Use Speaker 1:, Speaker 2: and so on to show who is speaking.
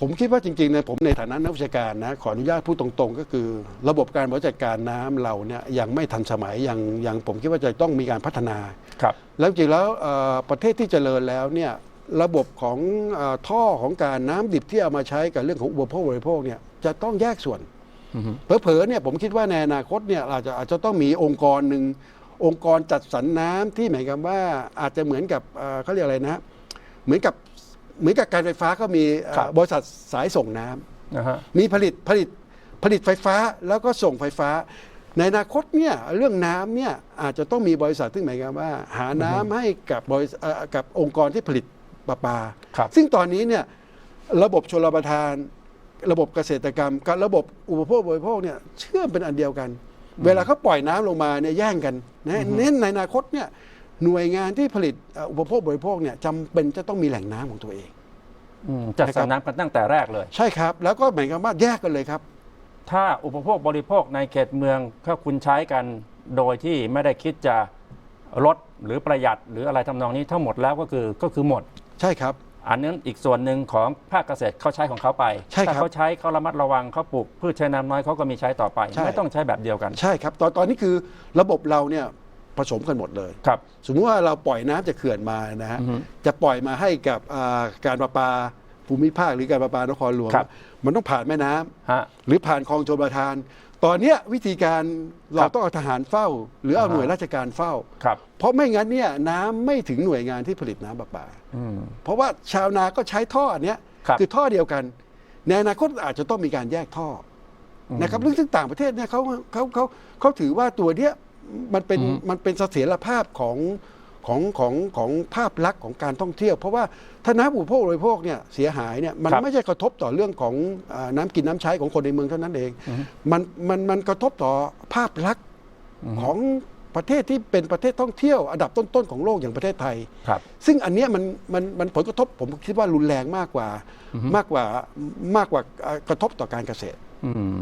Speaker 1: ผมคิดว่าจริงๆเนี่ยผมในฐานะนักวิชาการนะขออนุญาตพูดตรงๆ ก็คือ ระบบการบริหารจัดการน้ำเราเนี่ยยังไม่ทันสมัยยังยังผมคิดว่าจะต้องมีการพัฒนา
Speaker 2: ครับ
Speaker 1: แล้วจริงๆแล้วเอ่อประเทศที่เจริญแล้วเนี่ยระบบของเออท่อของการน้ำดิบที่เอามาใช้กับเรื่องของอุปโภคบริโภคเนี่ยจะต้องแยกส่วน
Speaker 2: อือฮึ
Speaker 1: เผลอๆเนี่ยผมคิดว่าในอนาคตเนี่ยเราจะอาจจะต้องมีองค์กรหนึ่งองค์กรจัดสรรน้ำที่หมายความว่าอาจจะเหมือนกับเอ่อเขาเรียกอะไรนะ เหมือนกับ เหมือนกับการไฟฟ้าก็มีเอ่อ
Speaker 2: ครับ
Speaker 1: บริษัทสายส่งน้ำ
Speaker 2: นะฮะ
Speaker 1: มีผลิตผลิตผลิตไฟฟ้าแล้วก็ส่งไฟฟ้า ในอนาคตเนี่ยเรื่องน้ำเนี่ยอาจจะต้องมีบริษัทที่หมายความว่า หาน้ำให้กับบริษัทเอ่อกับองค์กรที่ผลิตประปา
Speaker 2: ครับ
Speaker 1: ซึ่งตอนนี้เนี่ยระบบชลประทาน ระบบเกษตรกรรม กับระบบอุปโภคบริโภคเนี่ยเชื่อมเป็นอันเดียวกัน เวลาเขาปล่อยน้ำลงมาเนี่ยแย่งกันนะเน้นในอนาคตเนี่ย หน่วยงานที่ผลิตเอ่ออุปโภคบริโภคเนี่ยจำเป็นจะต้องมีแหล่งน้ำของตัวเอง
Speaker 2: อืมจัดสร
Speaker 1: นะครับ
Speaker 2: รน้ำกันตั้งแต่แรกเลย
Speaker 1: ใช่ครับ แล้วก็หมายความว่าแยกกันเลยครับ
Speaker 2: ถ้าอุปโภคบริโภคในเขตเมืองถ้าคุณใช้กันโดยที่ไม่ได้คิดจะลดหรือประหยัดหรืออะไรทำนองนี้ทั้งหมดแล้วก็คือก็คือหมด
Speaker 1: ใช่ครับ
Speaker 2: อันนั้นอีกส่วนหนึ่งของภาคเกษตรเขาใช้ของเขาไป
Speaker 1: ใช่ครับ
Speaker 2: ถ้าเขาใช้เขาระมัดระวังเขาปลูกพืชใช้น้ำน้อยเขาก็มีใช้ต่อไป
Speaker 1: ใช่
Speaker 2: ไม่ต้องใช้แบบเดียวกัน
Speaker 1: ใช่ครับตอนตอนนี้คือระบบเราเนี่ย ผสมกันหมดเลย
Speaker 2: ครับ
Speaker 1: สมมุติว่าเราปล่อยน้ำจากเขื่อนมานะฮะ
Speaker 2: อือฮึ
Speaker 1: จะปล่อยมาให้กับอ่าการประปาภูมิภาคหรือการประปานครหลวง
Speaker 2: ครับ
Speaker 1: มันต้องผ่านแม่น้ำ
Speaker 2: ฮะ
Speaker 1: หรือผ่านคลองชลประทาน ตอนเนี้ยวิธีการเรา
Speaker 2: ครับ
Speaker 1: ต้องเอาทหารเฝ้า หรือเอา
Speaker 2: อ่าฮะ
Speaker 1: หน่วยราชการเฝ้า
Speaker 2: ครับ
Speaker 1: เพราะไม่งั้นเนี่ยน้ำไม่ถึงหน่วยงานที่ผลิตน้ำประปา
Speaker 2: อืม
Speaker 1: เพราะว่าชาวนาก็ใช้ท่ออันเนี้ย
Speaker 2: ครับ
Speaker 1: อท่อเดียวกัน ในอนาคตอาจจะต้องมีการแยกท่ออนะครับเรื่องซึ่งต่างประเทศเนี่ยเขาเขาเขาเขาถือว่าตัวเนี้ย มันเป็น
Speaker 2: อืม
Speaker 1: มันเป็นเสถียรภาพของของของของภาพลักษณ์ของการท่องเที่ยว เพราะว่าถ้าน้ำอุปโภคบริโภคเนี่ยเสียหายเนี่ยมัน
Speaker 2: ครับ
Speaker 1: ไม่ใช่กระทบต่อเรื่องของอ่าน้ำกินน้ำใช้ของคนในเมืองเท่านั้นเอง มันมันมันกระทบต่อภาพลักษณ์ของประเทศที่เป็นประเทศท่องเที่ยวอันดับต้นๆของโลกอย่างประเทศไทย
Speaker 2: ครับ
Speaker 1: ซึ่งอันเนี้ยมันมันมันผลกระทบผมคิดว่ารุนแรงมากกว่ามากกว่ามากกว่าเอ่อกระทบต่อการเกษตร
Speaker 2: อืม